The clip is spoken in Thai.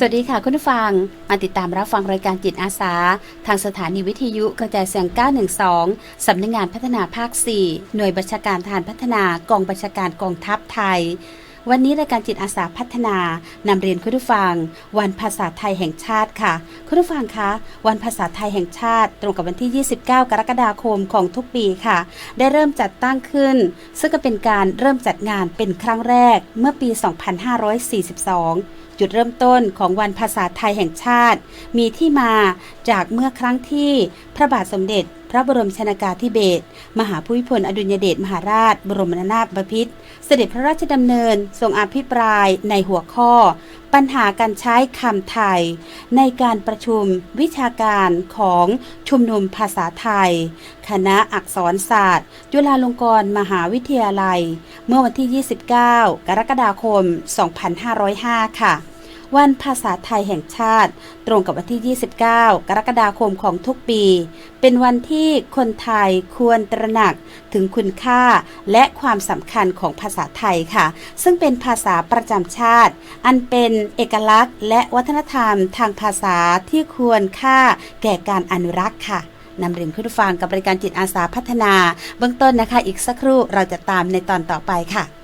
สวัสดีค่ะคุณผู้ฟัง มาติดตามรับฟังรายการจิตอาสา ทางสถานีวิทยุกระจายเสียง 912 สำนักงงานพัฒนาภาค 4 หน่วยบัญชาการทหารพัฒนากองบัญชาการกองทัพไทย วันนี้รายการจิตอาสาพัฒนานำเรียนคุณผู้ฟัง วันภาษาไทยแห่งชาติค่ะ คุณผู้ฟังคะ วันภาษาไทยแห่งชาติ ตรงกับวันที่ 29 กรกฎาคมของทุกปีค่ะ ได้เริ่มจัดตั้งขึ้น ซึ่งก็เป็นการเริ่มจัดงานเป็นครั้งแรกเมื่อปี 2542จุดเริ่มต้นของวันภาษาไทยแห่งชาติ มีที่มาจากเมื่อครั้งที่พระบาทสมเด็จ พระบรมชนากาธิเบศรมหาภูมิพลอดุลยเดชมหาราช บรมนาถบพิตรเสด็จพระราชดำเนิน ทรงอภิปรายในหัวข้อ ปัญหาการใช้คำไทย ในการประชุมวิชาการของชุมนุมภาษาไทย คณะอักษรศาสตร์ จุฬาลงกรณ์มหาวิทยาลัย เมื่อวันที่ 29 กรกฎาคม 2505 ค่ะ วันภาษาไทยแห่งชาติ ตรงกับวันที่ 29 กรกฎาคมของทุกปี เป็นวันที่คนไทยควรตระหนักถึงคุณค่าและความสำคัญของภาษาไทยค่ะ ซึ่งเป็นภาษาประจำชาติ อันเป็นเอกลักษณ์ และวัฒนธรรมทางภาษาที่ควรค่าแก่การอนุรักษ์ค่ะนำเรียนคุณผู้ฟังกับบริการจิตอาสาพัฒนา เบื้องต้นนะคะ อีกสักครู่เราจะตามในตอนต่อไปค่ะ